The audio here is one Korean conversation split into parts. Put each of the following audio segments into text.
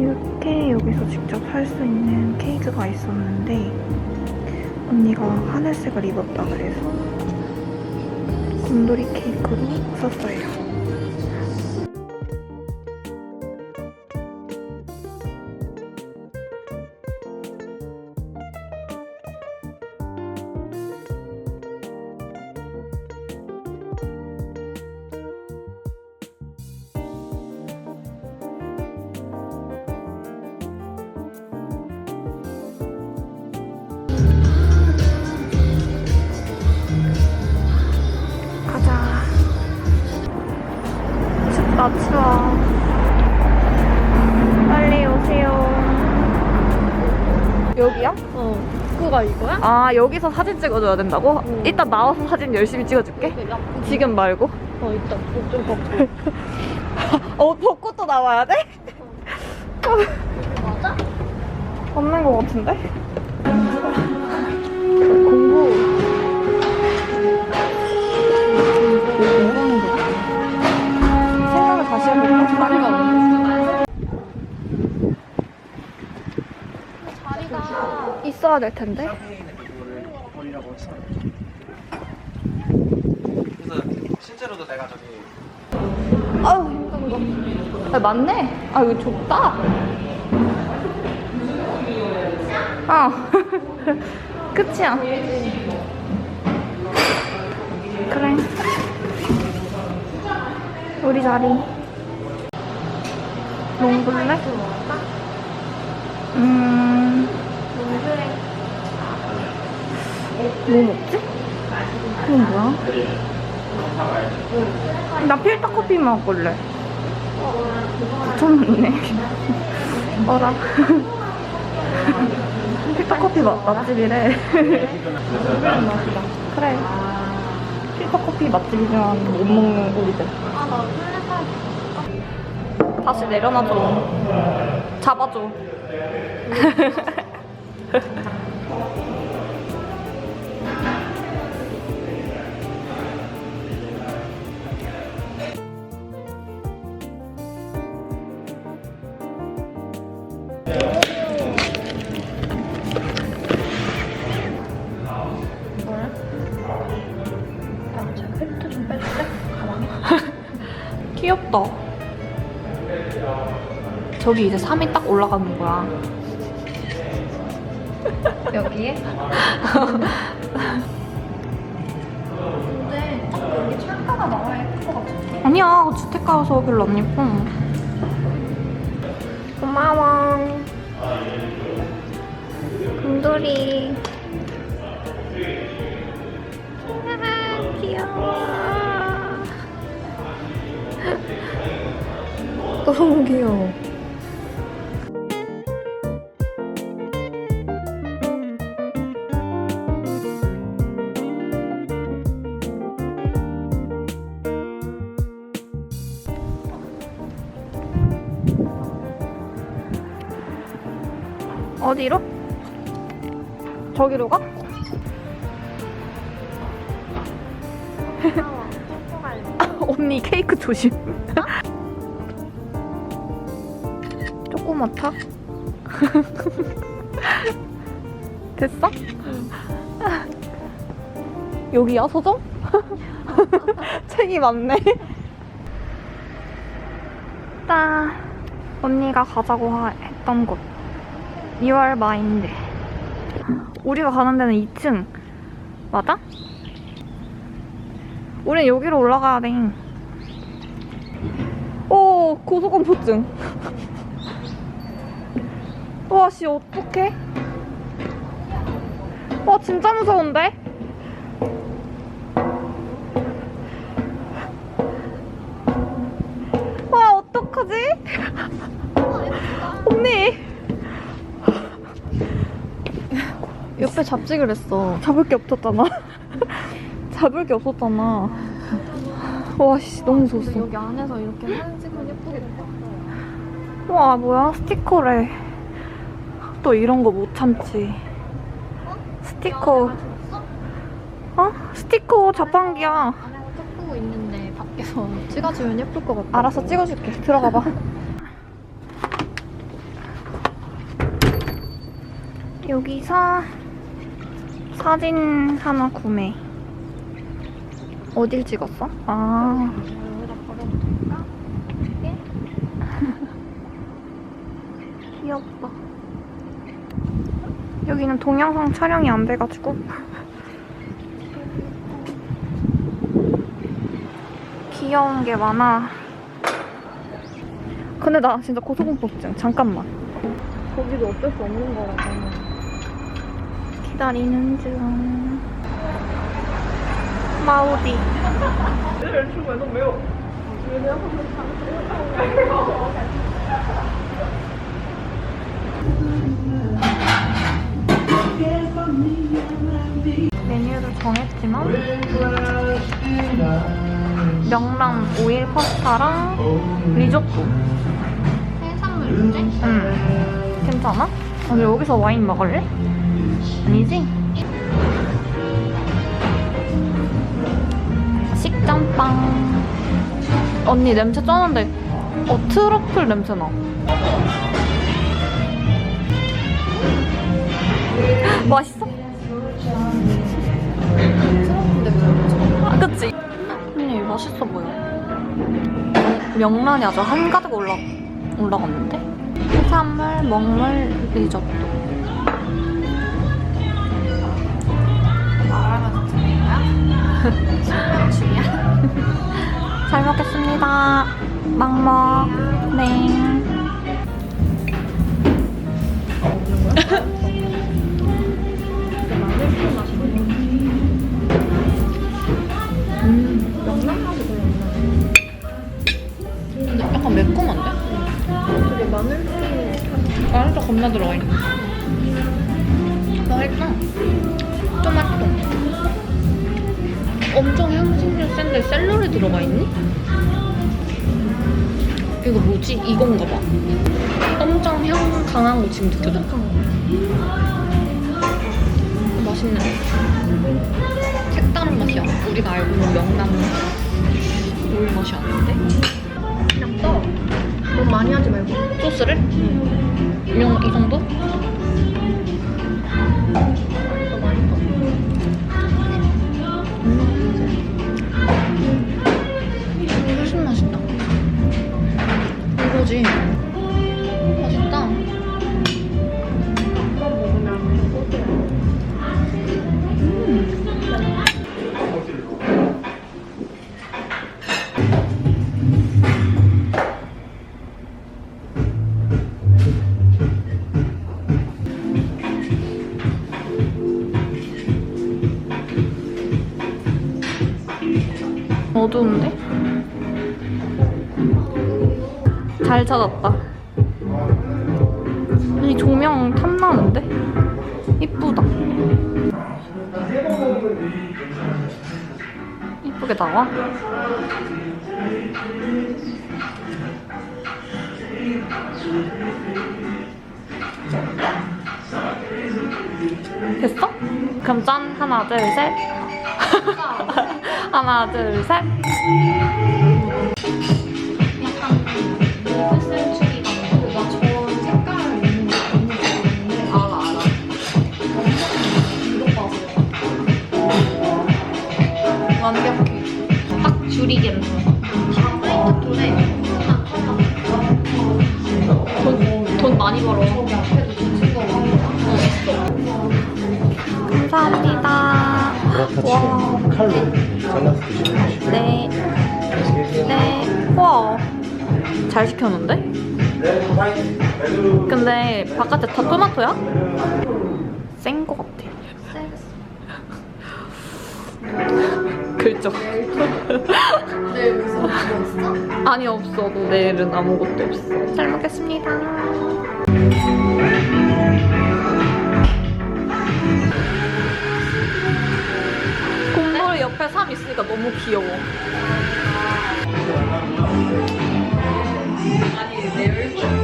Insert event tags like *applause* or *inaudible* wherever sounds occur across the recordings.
이렇게 여기서 직접 살 수 있는 케이크가 있었는데 언니가 하늘색을 입었다 그래서 곰돌이 케이크로 샀어요. 추워. 빨리 오세요. 여기야? 어. 그거가 이거야? 아 여기서 사진 찍어줘야 된다고? 응. 이따 나와서 사진 열심히 찍어줄게. 지금 말고. 어, 있다. 옷좀 벗고. 어 벗고 또 나와야 돼? *laughs* 맞아? 없는 것 같은데? 있어야 될 텐데. 실제로도 내가 저기 아우 힘든 거. 아, 맞네. 아 이거 좁다. 아 *laughs* 끝이야. 그래. 우리 자리. 롱블랙? 음. 뭐 먹지? 이건 뭐야? 나 필터 커피 먹을래. 9,000원이네. *laughs* 어라. *laughs* 필터 커피 맛, 맛집이래. *laughs* 그래. 필터 커피 맛집이지만 못 먹는 우리들. 다시 내려놔줘. 잡아줘. 저기 이제 3이 딱 올라가는 거야. 여기에? 근데 딱 여기 창가가 나와야 예쁠 것 같은데. 아니야, 주택 가서 별로 안 예뻐. 고마워. 곰돌이. 아, 귀여워. 너무 귀여워. 저기로 가? *laughs* 언니 케이크 조심. *laughs* 조그맣다. *laughs* 됐어? 여기야 서점? 책이 많네. 딱 언니가 가자고 하- 했던 곳. 2월 마인드. 우리가 가는 데는 2층. 맞아? 우린 여기로 올라가야 돼. 오, 고소공포증. *laughs* 와, 씨, 어떡해? 와, 진짜 무서운데? 옆에 잡지를 했어. 잡을 게 없었잖아. *laughs* 잡을 게 없었잖아. 와, 씨, 너무 무서웠어. 여기 안에서 이렇게 사진 찍으면 예쁘겠다. 와, 뭐야? 스티커래. 또 이런 거 못 참지. 스티커. 어? 스티커 자판기야. 안에서 톡보고 있는데 밖에서 *laughs* 찍어주면 예쁠 것 같아. 알았어, 찍어줄게. 들어가 봐. *laughs* 여기서 사진 하나 구매. 어딜 찍었어? 아. 귀엽다. 여기는 동영상 촬영이 안 돼가지고. *laughs* 귀여운 게 많아. 근데 나 진짜 고소공포증. 잠깐만. 거기도 어쩔 수 없는 거라서. 기다리는 중. 마우디. 메뉴를 정했지만 명란 오일 파스타랑 리조또. 해산물인데? 응. 괜찮아? 오늘 여기서 와인 먹을래? 아니지? 식전빵. 언니 냄새 쩌는데, 어, 트러플 냄새 나. *gasps* 맛있어? 트러플인데 왜 아, 그치? 언니, 맛있어 보여. 명란이 아주 한가득 올라, 올라갔는데? 해산물, 먹물, 리조또. *laughs* 잘 먹겠습니다. 막먹. 네. 근데 약간 매콤한데? 마늘도 겁나 들어가 있네. 맛있다. 엄청 향신료 센데 샐러리 들어가 있니? 이거 뭐지? 이건가 봐. 엄청 향 강한 거 지금 느껴져. 맛있네. 색다른 맛이야. 우리가 알고 있는 명란 오일 맛이 아닌데? 그냥 떠. 너무 많이 하지 말고. 소스를? 응. 이, 정- 이 정도? 거지. 맛있다. 소스를. 어두운데? 잘 찾았다. 이 조명 탐나는데? 이쁘다. 이쁘게 나와? 됐어? 그럼 짠 하나 둘 셋. *laughs* 하나 둘 셋. 시켰는데? 근데 바깥에 다 토마토야? 센 거 같아. 긁적. 내일 무슨 뭐 있어? 아니 없어. 내일은 아무것도 없어. 잘 먹겠습니다. 곰돌이 옆에 삼 있으니까 너무 귀여워. 뭔가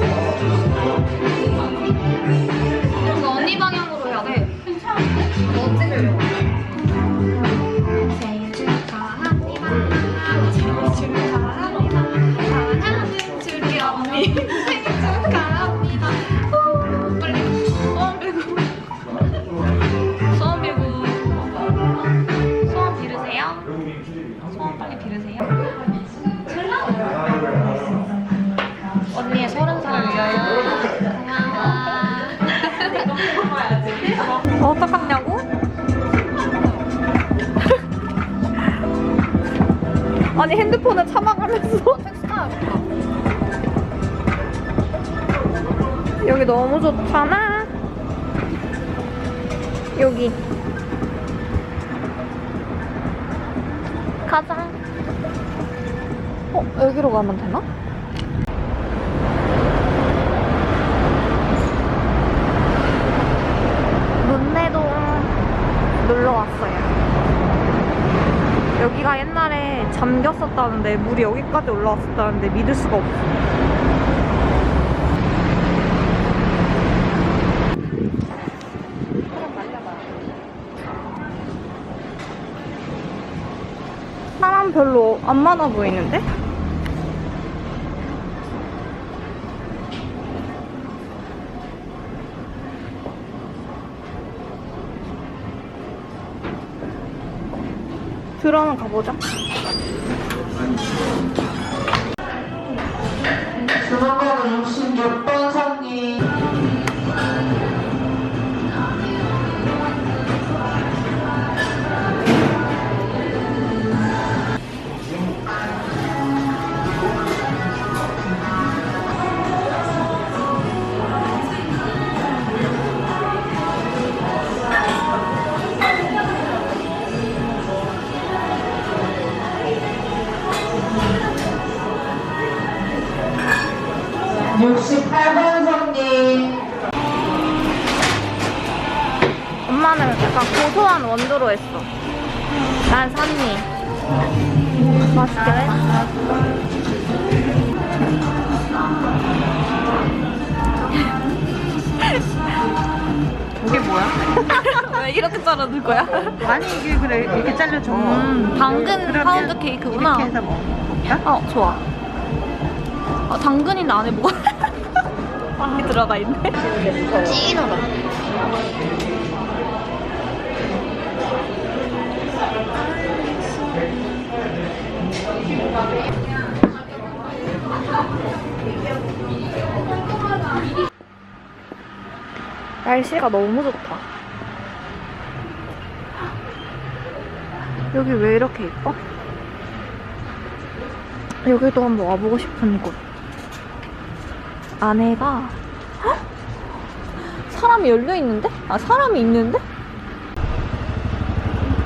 아니 핸드폰을 참아가면서 여기 너무 좋잖아 여기 가자 어? 여기로 가면 되나? 문내동 놀러 왔어요. 여기가 옛날에 잠겼었다는데 물이 여기까지 올라왔었다는데 믿을 수가 없어. 사람 별로 안 많아 보이는데? 들어는 가보자. 주문 원두로 했어. 난 산미. 맛있겠다. *laughs* 이게 뭐야? *laughs* 왜 이렇게 자르는 거야? 아니 이게 그래 이렇게 잘려줘. 음, 당근 그러면 파운드 케이크구나. 이렇게 해서 먹을까? 어, 좋아. 아, 당근이는 안에 뭐가 안에 *laughs* 들어가 있네. 찐하다. 날씨가 너무 좋다. 여기 왜 이렇게 예뻐? 여기도 한번 와보고 싶은 곳. 안에가 헉! 사람이 열려 있는데? 아 사람이 있는데?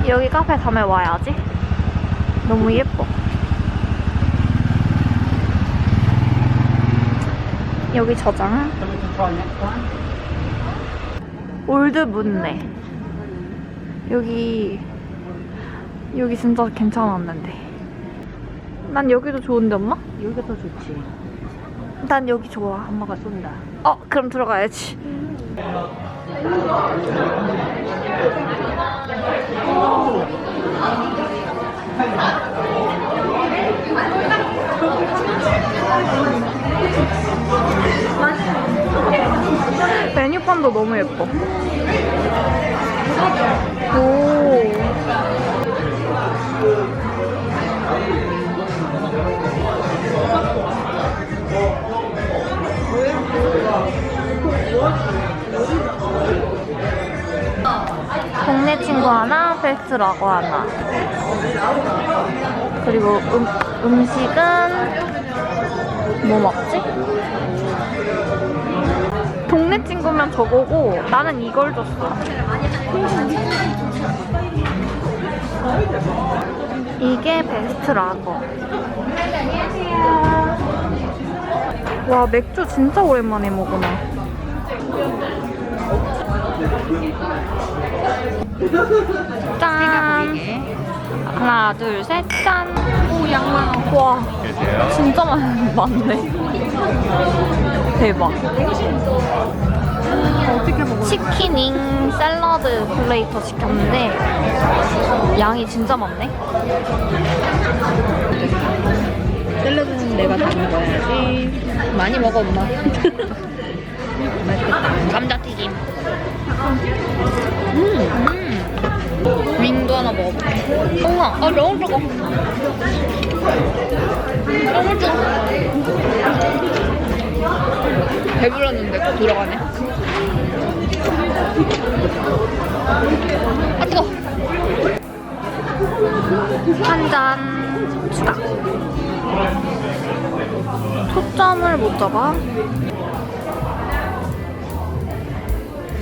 여기 카페 다음에 와야지. 너무 예뻐. 여기 저장. 올드 문네. 여기 여기 진짜 괜찮았는데. 난 여기도 좋은데 엄마? 여기가 더 좋지. 난 여기 좋아. 엄마가 쏜다. 어, 그럼 들어가야지. 메뉴판도 너무 예뻐. 오. 동네 친구 하나, 베스트라고 하나. 그리고 음, 음식은 뭐 먹지? 동네 친구면 저거고 나는 이걸 줬어. 이게 베스트라고. 와 맥주 진짜 오랜만에 먹으네. 짠. 하나, 둘, 셋, 짠. 오, 양말. 와, 진짜 많, 많네. 대박. 어떻게 먹어? 치킨잉 샐러드 플레이터 시켰는데 양이 진짜 많네. 샐러드는 내가 다 먹어야지. 많이 먹어 엄마. *laughs* 감자튀김. 음. 윙도 하나 먹어볼게. 우와, 아, 너무 뜨거. 너무 뜨거. 배불렀는데 꼭 들어가네. 아 뜨거. 한잔 추가. 초점을 못 잡아.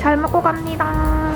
잘 먹고 갑니다.